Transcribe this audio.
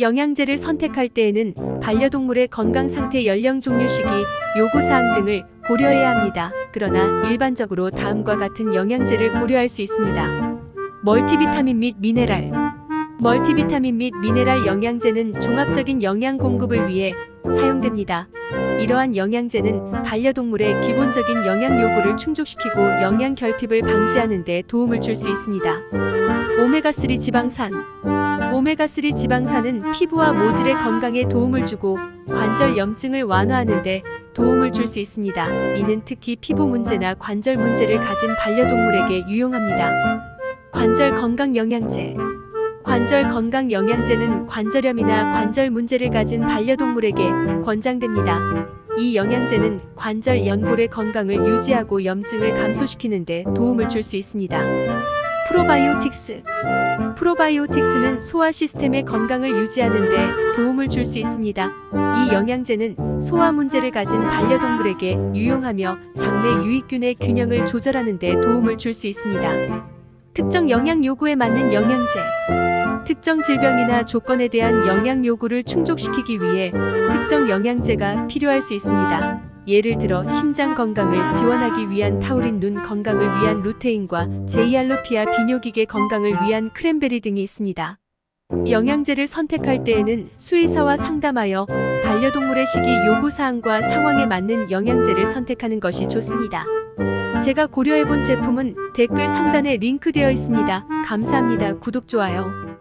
영양제를 선택할 때에는 반려동물의 건강 상태, 연령 종류, 시기, 요구사항 등을 고려해야 합니다. 그러나 일반적으로 다음과 같은 영양제를 고려할 수 있습니다. 멀티비타민 및 미네랄. 멀티비타민 및 미네랄 영양제는 종합적인 영양 공급을 위해 사용됩니다. 이러한 영양제는 반려동물의 기본적인 영양 요구를 충족시키고 영양 결핍을 방지하는 데 도움을 줄 수 있습니다. 오메가3 지방산 오메가3 지방산은 피부와 모질의 건강에 도움을 주고 관절 염증을 완화하는 데 도움을 줄 수 있습니다. 이는 특히 피부 문제나 관절 문제를 가진 반려동물에게 유용합니다. 관절 건강 영양제 관절 건강 영양제는 관절염이나 관절 문제를 가진 반려동물에게 권장됩니다. 이 영양제는 관절 연골의 건강을 유지하고 염증을 감소시키는 데 도움을 줄 수 있습니다. 프로바이오틱스 프로바이오틱스는 소화 시스템의 건강을 유지하는 데 도움을 줄 수 있습니다. 이 영양제는 소화 문제를 가진 반려동물에게 유용하며 장내 유익균의 균형을 조절하는 데 도움을 줄 수 있습니다. 특정 영양 요구에 맞는 영양제 특정 질병이나 조건에 대한 영양 요구를 충족시키기 위해 특정 영양제가 필요할 수 있습니다. 예를 들어 심장 건강을 지원하기 위한 타우린 눈 건강을 위한 루테인과 제이알로피아 비뇨기계 건강을 위한 크랜베리 등이 있습니다. 영양제를 선택할 때에는 수의사와 상담하여 반려동물의 시기 요구사항과 상황에 맞는 영양제를 선택하는 것이 좋습니다. 제가 고려해본 제품은 댓글 상단에 링크되어 있습니다. 감사합니다. 구독, 좋아요.